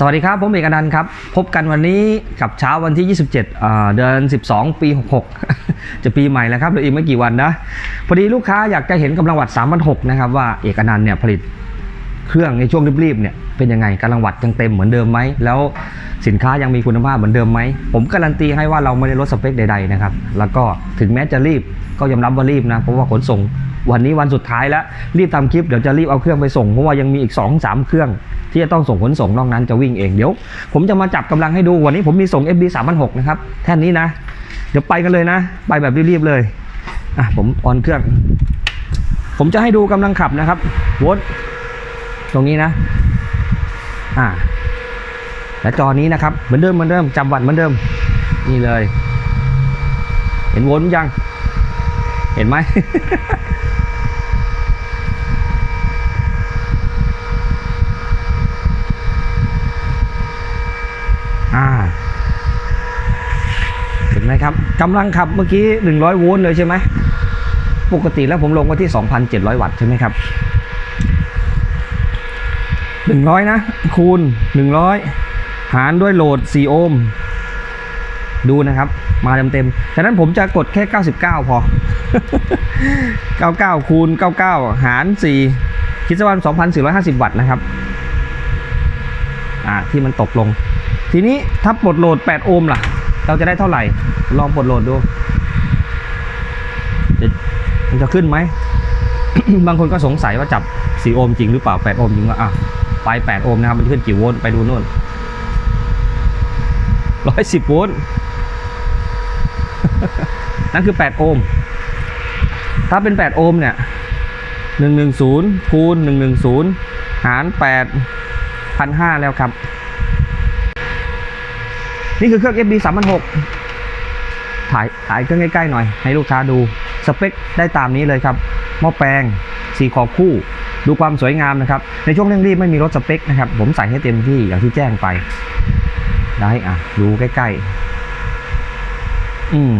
สวัสดีครับ ผมเอกนันท์ครับ พบกันวันนี้กับเช้าวันที่ 27เอ่อเดือน 12 ปี 66 จะปีใหม่แล้วครับเหลืออีกไม่กี่วันนะ พอดีลูกค้าอยากจะเห็นกำลังวัด3,600นะครับว่าเอกนันท์เนี่ยผลิต เครื่องในช่วงรีบๆเนี่ยเป็นยังไงกำลังวัตยังเต็มเหมือนเดิมไหมแล้วสินค้ายังมีคุณภาพเหมือนเดิมไหมผมการันตีให้ว่าเราไม่ได้ลดสเปคใดๆนะครับแล้วก็ถึงแม้จะรีบก็ยอมรับว่ารีบนะเพราะว่าขนส่งวันนี้วันสุดท้ายแล้วรีบทำคลิปเดี๋ยวจะรีบเอาเครื่องไปส่งเพราะว่ายังมีอีก 2 3 เครื่องที่จะต้องส่งขนส่งนอกนั้นจะวิ่งเองเดี๋ยว ผมจะมาจับกำลังให้ดูวันนี้ผมมีส่ง FB 3 6 0นะครับแท่นนี้นะ เดี๋ยวไปกันเลยนะ ไปแบบรีบๆเลยอะผมออนเครื่อง ผมจะให้ดูกำลังขับนะครับวล ตรงนี้นะ อ่า และจอนี้นะครับ เหมือนเดิมเหมือนเดิมจำวัดเหมือนเดิม นี่เลย เห็นวลต์ยัง เห็นไหม อ่า เห็นไหมครับกำลังขับเมื่อกี้ 100 โวลต์เลยใช่ไหม ปกติแล้วผมลงไว้ที่ 2,700 วัตต์ใช่ไหมครับ 100นะ คูณ100หารด้วยโหลด 4 โอห์มดูนะครับ มาเต็มๆฉะนั้นผมจะกดแค่ 99 พอ 99 คูณ 99 หาร 4 คิดซะว่า2,450 วัตต์นะครับ อ่า ที่มันตกลง ทีนี้ถ้าปลดโหลด 8 โอห์มล่ะ เราจะได้เท่าไหร่ ลองปลดโหลดดูมันจะขึ้นไหม บางคนก็สงสัยว่าจับ 4 โอห์มจริงหรือเปล่า 8 โอห์มจริงว่าอะ ไป8โอห์มนะครับ มันขึ้นกี่โวลต์ไปดูนู่น 110 โวลต์นั่นคือ 8 โอห์มถ้าเป็น 8 โอห์มเนี่ย 110 คูณ 110 หาร 8 1,500 แล้วครับ นี่คือเครื่อง FB 3006ถ่ายถ่ายเครื่องใกล้ ๆ หน่อย ให้ลูกค้าดู สเปคได้ตามนี้เลยครับ หม้อแปลงสีขอบคู่ ดูความสวยงามนะครับ ในช่วงเร่งรีบไม่มีรถสเปคนะครับ ผมใส่ให้เต็มที่อย่างที่แจ้งไป ได้อะ ดูใกล้ๆ อืม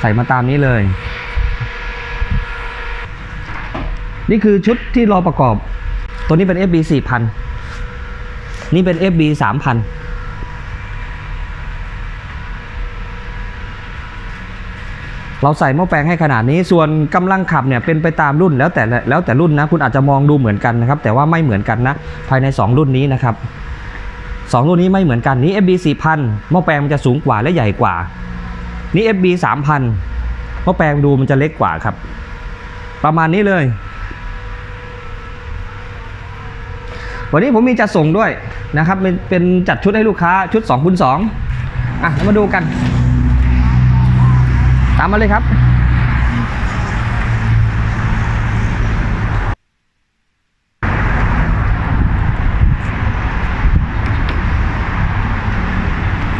ใส่มาตามนี้เลย นี่คือชุดที่รอประกอบ ตัวนี้เป็น FB 4000 นี่เป็น FB 3000 เราใส่หม้อแปลงให้ขนาดนี้ ส่วนกำลังขับเนี่ยเป็นไปตามรุ่นแล้วแต่แล้วแต่รุ่นนะ คุณอาจจะมองดูเหมือนกันนะครับ แต่ว่าไม่เหมือนกันนะ ภายใน 2 รุ่นนี้นะครับ2รุ่นนี้ไม่เหมือนกันนี้ FB 4000หม้อแปลงมันจะสูงกว่าและใหญ่กว่า นี่ FB 3000หม้อแปลงดูมันจะเล็กกว่าครับ ประมาณนี้เลย วันนี้ผมมีจัดส่งด้วยนะครับ เป็นเป็นจัดชุดให้ลูกค้าชุด2คูณ2อะมาดูกันามมาเลยครับ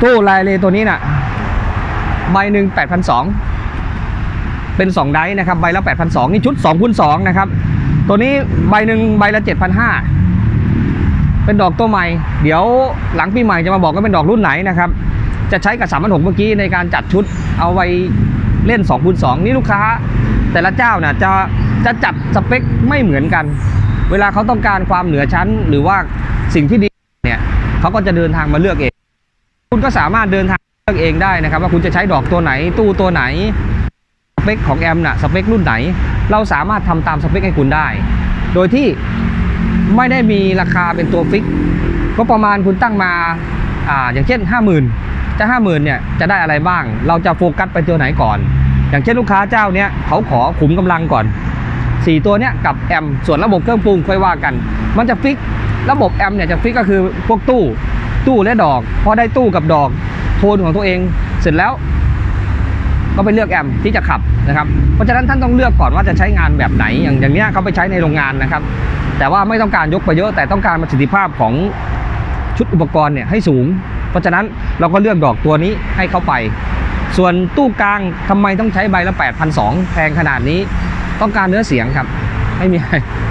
ตู้ลายเลตัวนี้น่ะ ใบหนึ่ง8,200เป็น 2 ไดส์นะครับ ใบละ 8,200 นี่ชุด2คูณ2นะครับ ตัวนี้ใบหนึ่งใบละ 7,500 เป็นดอกตัวใหม่ เดี๋ยวหลังปีใหม่จะมาบอกว่าเป็นดอกรุ่นไหนนะครับ จะใช้กับ3 6 0 0เมื่อกี้ในการจัดชุดเอาไว้ เล่น2คูณ2นี่ลูกค้า แต่ละเจ้าน่ะจะจะจัดสเปคไม่เหมือนกัน เวลาเขาต้องการความเหนือชั้น หรือว่าสิ่งที่ดีเนี่ยเขาก็จะเดินทางมาเลือกเอง คุณก็สามารถเดินทางเลือกเองได้นะครับ ว่าคุณจะใช้ดอกตัวไหนตู้ตัวไหนสเปคของแอมน่ะสเปครุ่นไหน เราสามารถทำตามสเปคให้คุณได้ โดยที่ไม่ได้มีราคาเป็นตัวฟิก ก็ประมาณคุณตั้งมาอ่าอย่างเช่น 50,000 จะ50,000เนี่ยจะได้อะไรบ้าง เราจะโฟกัสไปตัวไหนก่อน อย่างเช่นลูกค้าเจ้าเนี้ยเขาขอขุมกำลังก่อน 4 ตัวเนี้ยกับแอมส่วนระบบเครื่องปรุงค่อยว่ากัน มันจะฟิกระบบแอมเนี่ยจะฟิกก็คือพวกตู้ ตู้และดอก พอได้ตู้กับดอกโทนของตัวเอง เสร็จแล้ว ก็ไปเลือกแอมที่จะขับนะครับเพราะฉะนั้นท่านต้องเลือกก่อนว่าจะใช้งานแบบไหนอย่างอย่างเนี้ยเขาไปใช้ในโรงงานนะครับ แต่ว่าไม่ต้องการยกไปเยอะแต่ต้องการประสิทธิภาพของชุดอุปกรณ์เนี่ยให้สูง ราะฉะนั้นเราก็เลือกดอกตัวนี้ให้เข้าไป ส่วนตู้กลางทำไมต้องใช้ใบละ 8,200แพงขนาดนี้ ต้องการเนื้อเสียงครับ ไม่มี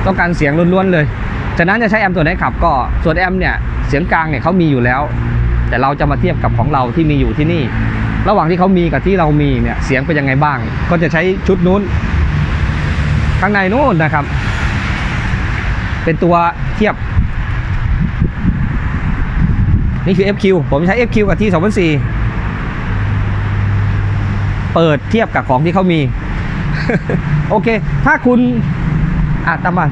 ต้องการเสียงล้วนๆเลยฉะนั้นจะใช้แอมตัวไหนขับก็ส่วนแอมเนี่ยเสียงกลางเนี่ยเขามีอยู่แล้ว แต่เราจะมาเทียบกับของเราที่มีอยู่ที่นี่ ระหว่างที่เขามีกับที่เรามีเนี่ยเสียงเป็นยังไงบ้าง ก็จะใช้ชุดนู้น ข้างในนู้นนะครับ เป็นตัวเทียบ นี่คือ FQ ผมใช้ FQ กับ T 2004เปิดเทียบกับของที่เขามี โอเค ถ้าคุณอะตามมา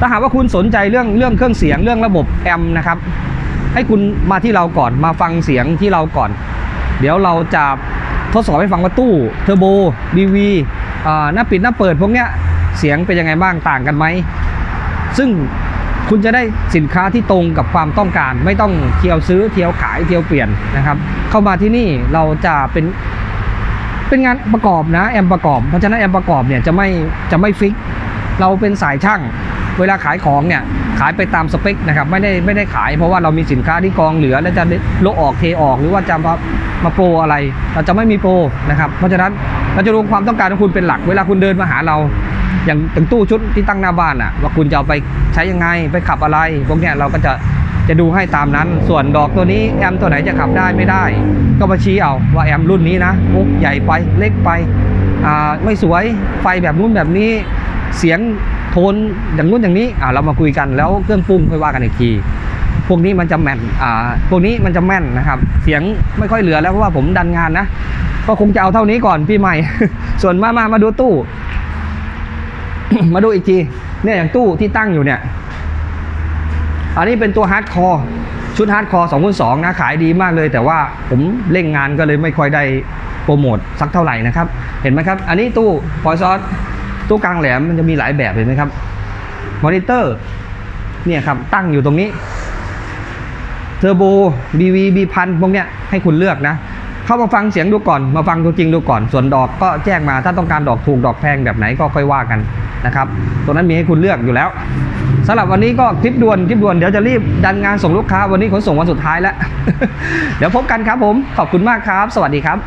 ถ้าหากว่าคุณสนใจเรื่องเรื่องเครื่องเสียงเรื่องระบบแอมป์นะครับ ให้คุณมาที่เราก่อนมาฟังเสียงที่เราก่อน เดี๋ยวเราจะทดสอบให้ฟังว่าตู้เทอร์โบบีวีหน้าปิดหน้าเปิดพวกเนี้ยเสียงเป็นยังไงบ้างต่างกันไหม ซึ่ง คุณจะได้สินค้าที่ตรงกับความต้องการ ไม่ต้องเที่ยวซื้อเที่ยวขายเที่ยวเปลี่ยนนะครับ เข้ามาที่นี่เราจะเป็นเป็นงานประกอบนะแอมประกอบเพราะฉะนั้นแอมประกอบเนี่ยจะไม่จะไม่ฟิก เราเป็นสายช่าง เวลาขายของเนี่ยขายไปตามสเปคนะครับไม่ได้ไม่ได้ขายเพราะว่าเรามีสินค้าที่กองเหลือ แล้วจะโละออกเทออกหรือว่าจะมามาโปรอะไร เราจะไม่มีโปรนะครับเพราะฉะนั้นเราจะดูความต้องการของคุณเป็นหลัก เวลาคุณเดินมาหาเรา อย่างถึงตู้ชุดที่ตั้งหน้าบ้านอะว่าคุณจะเอาไปใช้ยังไงไปขับอะไร พวกเนี้ยเราก็จะจะดูให้ตามนั้น ส่วนดอกตัวนี้แอมตัวไหนจะขับได้ไม่ได้ ก็มาชี้เอาว่าแอมรุ่นนี้นะโอ้ใหญ่ไปเล็กไปไม่สวยไฟแบบนู้นแบบนี้เสียงโทนอย่างนู้นอย่างนี้อ่าเรามาคุยกันแล้วเครื่องปรุงค่อยว่ากันอีกทีพวกนี้มันจะแม่นอ่าพวกนี้มันจะแม่นนะครับ เสียงไม่ค่อยเหลือแล้วเพราะว่าผมดันงานนะ ก็คงจะเอาเท่านี้ก่อนพี่ใหม่ ส่วนมามามาดูตู้ มาดูอีกที เนี่ยอย่างตู้ที่ตั้งอยู่เนี่ย อันนี้เป็นตัวฮาร์ดคอร์ชุดฮาร์ดคอร์สองคูณสองนะขายดีมากเลย แต่ว่าผมเร่งงานก็เลยไม่ค่อยได้โปรโมทสักเท่าไหร่นะครับ เห็นไหมครับ อันนี้ตู้พอยซอสตู้กลางแหลมมันจะมีหลายแบบเห็นไหมครับมอนิเตอร์เนี่ยครับตั้งอยู่ตรงนี้เทอร์โบ BV B พันพวกเนี้ยให้คุณเลือกนะ เข้ามาฟังเสียงดูก่อนมาฟังตัวจริงดูก่อน ส่วนดอกก็แจ้งมาถ้าต้องการดอกถูกดอกแพงแบบไหนก็ค่อยว่ากัน นะครับตัวนั้นมีให้คุณเลือกอยู่แล้วสำหรับวันนี้ก็คลิปด่วนคลิปด่วนเดี๋ยวจะรีบดันงานส่งลูกค้าวันนี้ขนส่งวันสุดท้ายแล้ว เดี๋ยวพบกันครับผมขอบคุณมากครับ สวัสดีครับ